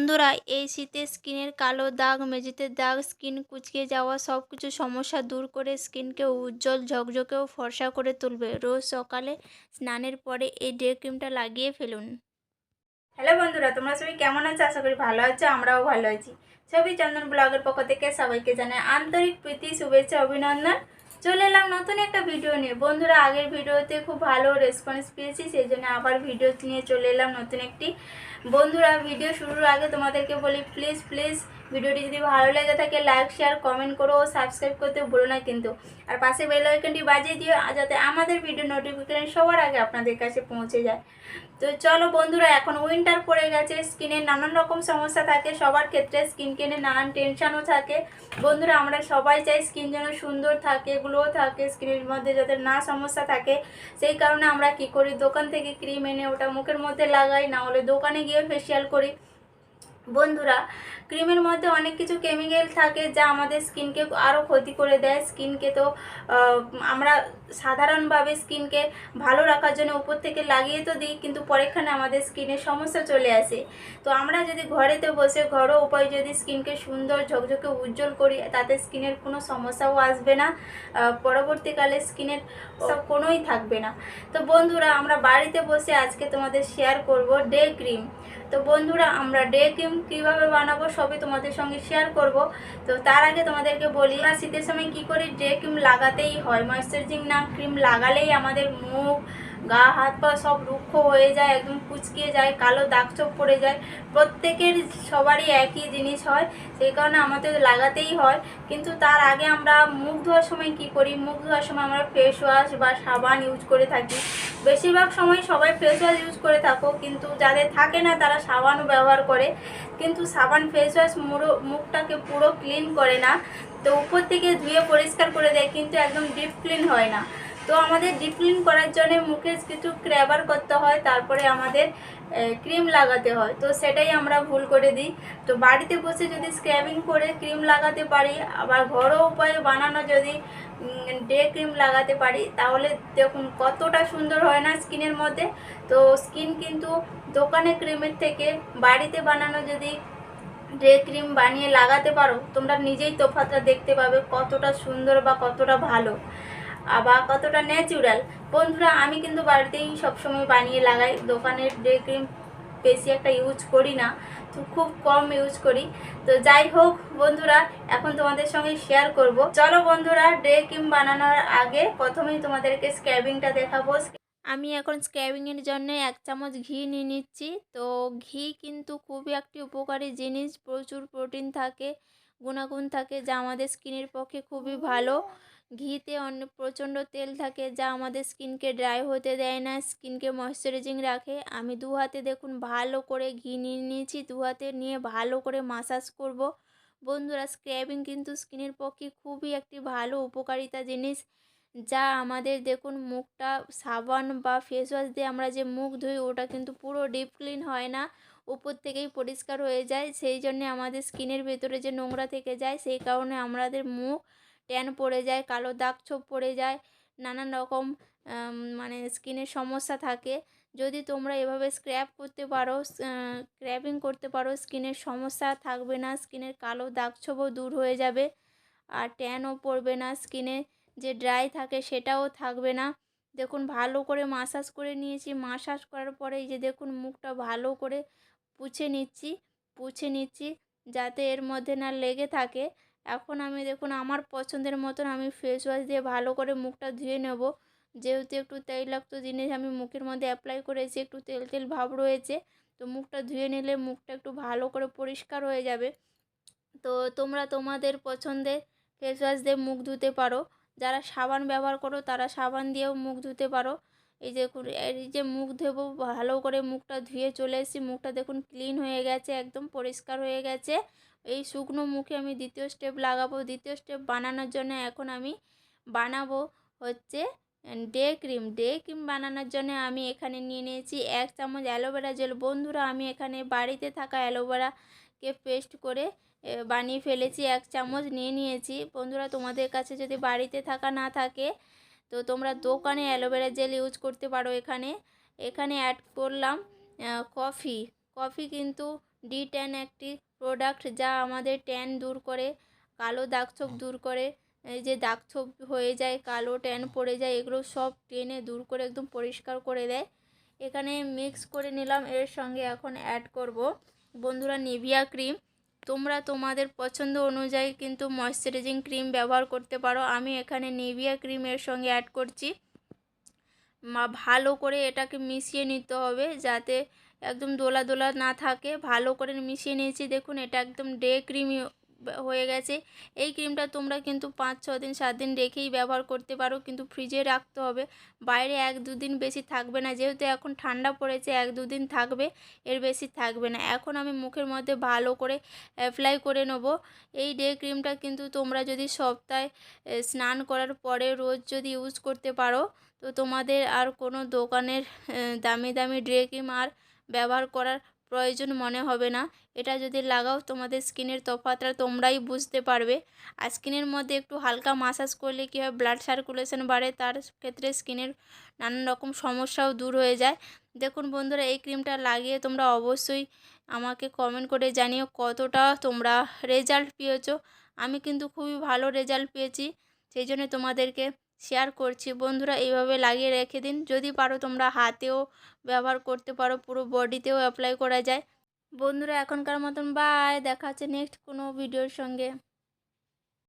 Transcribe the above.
বন্ধুরা, এই শীতে স্কিনের কালো দাগ, মেঝেতে দাগ, স্কিন কুচকে যাওয়া সব কিছু সমস্যা দূর করে স্কিনকে উজ্জ্বল ঝকঝকে ও ফর্সা করে তুলবে। রোজ সকালে স্নানের পরে এই ডে ক্রিমটা লাগিয়ে ফেলুন। হ্যালো বন্ধুরা, তোমরা সবাই কেমন আছো? আশা করি ভালো আছো, আমরাও ভালো আছি। ছবি চন্দন ব্লগের পক্ষ থেকে সবাইকে জানাই আন্তরিক প্রীতি, শুভেচ্ছা, অভিনন্দন। চলে এলাম নতুন একটা ভিডিও নিয়ে। বন্ধুরা, আগের ভিডিওতে খুব ভালো রেসপন্স পেয়েছি, সেই জন্য আবার ভিডিও নিয়ে চলে এলাম নতুন একটি। বন্ধুরা ভিডিও শুরুর আগে তোমাদেরকে বলি প্লিজ প্লিজ ভিডিওটি যদি ভালো লেগে থাকে লাইক শেয়ার কমেন্ট করো ও সাবস্ক্রাইব করতে ভুলো না কিন্তু। আর পাশে বেল আইকনটি বাজিয়ে দিও যাতে আমাদের ভিডিও নোটিফিকেশন সবার আগে আপনাদের কাছে পৌঁছে যায়। তো চলো বন্ধুরা, এখন উইন্টার পড়ে গেছে স্কিনে নানান রকম সমস্যা থাকে, সবার ক্ষেত্রে স্কিন কেনে নানান টেনশনও থাকে। বন্ধুরা, আমরা সবাই চাই স্কিন যেন সুন্দর থাকে গ্লো থাকে স্কিনের মধ্যে যাতে না সমস্যা থাকে। সেই কারণে আমরা কি করি, দোকান থেকে ক্রিম এনে ওটা মুখের মধ্যে লাগাই, না হলে দোকানে গিয়ে ফেসিয়াল করি। বন্ধুরা ক্রিমের মধ্যে অনেক কিছু কেমিক্যাল থাকে যা আমাদের স্কিনকে আরও ক্ষতি করে দেয়। স্কিনকে তো আমরা সাধারণভাবে স্কিনকে ভালো রাখার জন্য উপর থেকে লাগিয়ে তো দিই, কিন্তু পরেক্ষণে আমাদের স্কিনের সমস্যা চলে আসে। তো আমরা যদি ঘরেতে বসে ঘরোয়া উপায় যদি স্কিনকে সুন্দর ঝকঝকে উজ্জ্বল করি, তাতে স্কিনের কোনো সমস্যাও আসবে না। পরবর্তীকালে স্কিনের কোনোই থাকবে না। তো বন্ধুরা, আমরা বাড়িতে বসে আজকে তোমাদের শেয়ার করব ডে ক্রিম তো বন্ধুরা, আমরা ডে ক্রিম কীভাবে বানাবো সবই তোমাদের সঙ্গে শেয়ার করব। তো তার আগে তোমাদেরকে বলি না শীতের সময় কি করে ডে ক্রিম লাগাতেই হয়? ময়শ্চারাইজিং না ক্রিম লাগালেই আমাদের মুখ গা হাত পা সব রুক্ষ হয়ে যায়, একদম কুচকে যায়, কালো দাগ চোখ পড়ে যায়। প্রত্যেকের সবারই একই জিনিস হয়, সেই কারণে আমাদের লাগাতেই হয়। কিন্তু তার আগে আমরা মুখ ধোয়ার সময় কি করি? মুখ ধোয়ার সময় আমরা ফেস ওয়াশ বা সাবান ইউজ করে থাকি। বেশিরভাগ সময় সবাই ফেস ওয়াশ ইউজ করে থাকো, কিন্তু যাদের থাকে না তারা সাবানও ব্যবহার করে। কিন্তু সাবান ফেস ওয়াশ মুড়ো, মুখটাকে পুরো ক্লিন করে না। তো উপর থেকে ধুয়ে পরিষ্কার করে দেয়, কিন্তু একদম ডিপ ক্লিন হয় না। তো আমাদের ডিপ ক্লিন করার জন্য মুখে কিছু ক্র্যাবার করতে হয়, তারপরে আমাদের ক্রিম লাগাতে হয়। তো সেটাই আমরা ভুল করে দিই। তো বাড়িতে বসে যদি স্ক্র্যাবিং করে ক্রিম লাগাতে পারি, আবার ঘরোয়া উপায়ে বানানো যদি ডে ক্রিম লাগাতে পারি, তাহলে দেখুন কতটা সুন্দর হয় না স্কিনের মধ্যে। তো স্কিন কিন্তু দোকানে ক্রিমের থেকে বাড়িতে বানানো যদি ডে ক্রিম বানিয়ে লাগাতে পারো, তোমরা নিজেই তোফাতটা দেখতে পাবে কতটা সুন্দর বা কতটা ভালো। বা কতটা ন্যাচুরাল বন্ধুরা, আমি কিন্তু বাড়িতেই সবসময় বানিয়ে লাগাই। দোকানের ডে ক্রিম বেশি একটা ইউজ করি না, তো খুব কম ইউজ করি। তো যাই হোক, বন্ধুরা, এখন তোমাদের সঙ্গে শেয়ার করব। চলো বন্ধুরা ডে ক্রিম বানানোর আগে প্রথমেই তোমাদেরকে স্ক্যাবিংটা দেখাবো। আমি এখন স্ক্র্যাবিংয়ের জন্য এক চামচ ঘি নিয়ে নিচ্ছি। তো ঘি কিন্তু খুবই একটি উপকারী জিনিস। প্রচুর প্রোটিন থাকে, গুণাগুণ থাকে, যা আমাদের স্কিনের পক্ষে খুবই ভালো। ঘিতে অনেক প্রচণ্ড তেল থাকে যা আমাদের স্কিনকে ড্রাই হতে দেয় না, স্কিনকে ময়শ্চারাইজিং রাখে। আমি দু হাতে দেখুন ভালো করে ঘি নিয়ে নিয়েছি, দু হাতে নিয়ে ভালো করে মাসাজ করব। বন্ধুরা স্ক্র্যাবিং কিন্তু স্কিনের পক্ষে খুবই একটি ভালো উপকারিতা জিনিস, যা আমাদের দেখুন মুখটা সাবান বা ফেস ওয়াশ দিয়ে আমরা যে মুখ ধুই, ওটা কিন্তু পুরো ডিপ ক্লিন হয় না, উপর থেকেই পরিষ্কার হয়ে যায়। সেই জন্যে আমাদের স্কিনের ভেতরে যে নোংরা থেকে যায়, সেই কারণে আমাদের মুখ ট্যান পড়ে যায়, কালো দাগ ছোপ পড়ে যায়, নানান রকম মানে স্কিনের সমস্যা থাকে। যদি তোমরা এভাবে স্ক্র্যাব করতে পারো স্ক্র্যাবিং করতে পারো স্কিনের সমস্যা থাকবে না স্কিনের কালো দাগ ছোপও দূর হয়ে যাবে। আর ট্যানও পড়বে না স্কিনে যে ড্রাই থাকে সেটাও থাকবে না। দেখুন, ভালো করে মাসাজ করে নিয়েছি। মাসাজ করার পরে এই যে দেখুন, মুখটা ভালো করে পুছে নিচ্ছি পুছে নিচ্ছি, যাতে এর মধ্যে না লেগে থাকে। এখন আমি দেখুন আমার পছন্দের মতন আমি ফেস ওয়াশ দিয়ে ভালো করে মুখটা ধুয়ে নেব। যেহেতু একটু তৈলাক্ত জিনিস আমি মুখের মধ্যে অ্যাপ্লাই করেছি, একটু তেল তেল ভাব রয়েছে, তো মুখটা ধুয়ে নিলে মুখটা একটু ভালো করে পরিষ্কার হয়ে যাবে। তো তোমরা তোমাদের পছন্দের ফেস ওয়াশ দিয়ে মুখ ধুতে পারো। যারা সাবান ব্যবহার করো, তারা সাবান দিয়েও মুখ ধুতে পারো। এই যে এই যে মুখ ধোবো ভালো করে মুখটা ধুয়ে চলে এসেছি। মুখটা দেখুন ক্লিন হয়ে গেছে, একদম পরিষ্কার হয়ে গেছে। এই শুকনো মুখে আমি দ্বিতীয় স্টেপ লাগাবো। দ্বিতীয় স্টেপ বানানোর জন্য এখন আমি বানাবো হচ্ছে ডে ক্রিম ডে ক্রিম বানানোর জন্য আমি এখানে নিয়ে নিয়েছি এক চামচ অ্যালোভেরা জেল বন্ধুরা, আমি এখানে বাড়িতে থাকা অ্যালোভেরাকে পেস্ট করে বানিয়ে ফেলেছি, এক চামচ নিয়ে নিয়েছি। বন্ধুরা, তোমাদের কাছে যদি বাড়িতে থাকা না থাকে তো তোমরা দোকানে অ্যালোভেরা জেল ইউজ করতে পারো এখানে। এখানে অ্যাড করলাম কফি কফি কিন্তু ডি ট্যান একটি প্রোডাক্ট যা আমাদের ট্যান দূর করে, কালো দাগ ছোপ দূর করে। এই যে দাগ ছোপ হয়ে যায়, কালো ট্যান পড়ে যায়, এগুলো সব টেনে দূর করে একদম পরিষ্কার করে দেয়। এখানে মিক্স করে নিলাম, এর সঙ্গে এখন অ্যাড করব। বন্ধুরা নিভিয়া ক্রিম তোমরা তোমাদের পছন্দ অনুযায়ী কিন্তু ময়শ্চারাইজিং ক্রিম ব্যবহার করতে পারো। আমি এখানে নিভিয়া ক্রিমের সঙ্গে অ্যাড করছি। ভালো করে এটাকে মিশিয়ে নিতে হবে যাতে একদম দোলা দোলা না থাকে। ভালো করে মিশিয়ে নিয়েছি। দেখুন, এটা একদম ডে ক্রিম হয়ে গেছে। এই ক্রিমটা তোমরা কিন্তু পাঁচ, ছ দিন, সাত দিন রেখেই ব্যবহার করতে পারো। কিন্তু ফ্রিজে রাখতে হবে। বাইরে এক দুদিন বেশি থাকবে না। যেহেতু এখন ঠান্ডা পড়েছে, এক দুদিন থাকবে, এর বেশি থাকবে না। এখন আমি মুখের মধ্যে ভালো করে অ্যাপ্লাই করে নেব। এই ডে ক্রিমটা কিন্তু তোমরা যদি সপ্তাহে স্নান করার পরে রোজ যদি ইউজ করতে পারো, তো তোমাদের আর কোনো দোকানের দামি দামি ডে ক্রিম আর ব্যবহার করার প্রয়োজন মনে হবে না। এটা যদি লাগাও, তোমাদের স্কিনের তফাতটা তোমরাই বুঝতে পারবে। আর স্কিনের মধ্যে একটু হালকা মাসাজ করলে কী হয় ব্লাড সার্কুলেশন বাড়ে, তার ক্ষেত্রে স্কিনের নানান রকম সমস্যাও দূর হয়ে যায়। দেখুন বন্ধুরা, এই ক্রিমটা লাগিয়ে তোমরা অবশ্যই আমাকে কমেন্ট করে জানিও কতটা তোমরা রেজাল্ট পেয়েছ। আমি কিন্তু খুবই ভালো রেজাল্ট পেয়েছি, সেই জন্য তোমাদেরকে শেয়ার করছি। বন্ধুরা, এইভাবে লাগিয়ে রেখে দিন। যদি পারো তোমরা হাতেও ব্যবহার করতে পারো, পুরো বডিতেও অ্যাপ্লাই করা যায়। বন্ধুরা, এখনকার মতন বাই দেখা হচ্ছে নেক্সট কোনো ভিডিওর সঙ্গে।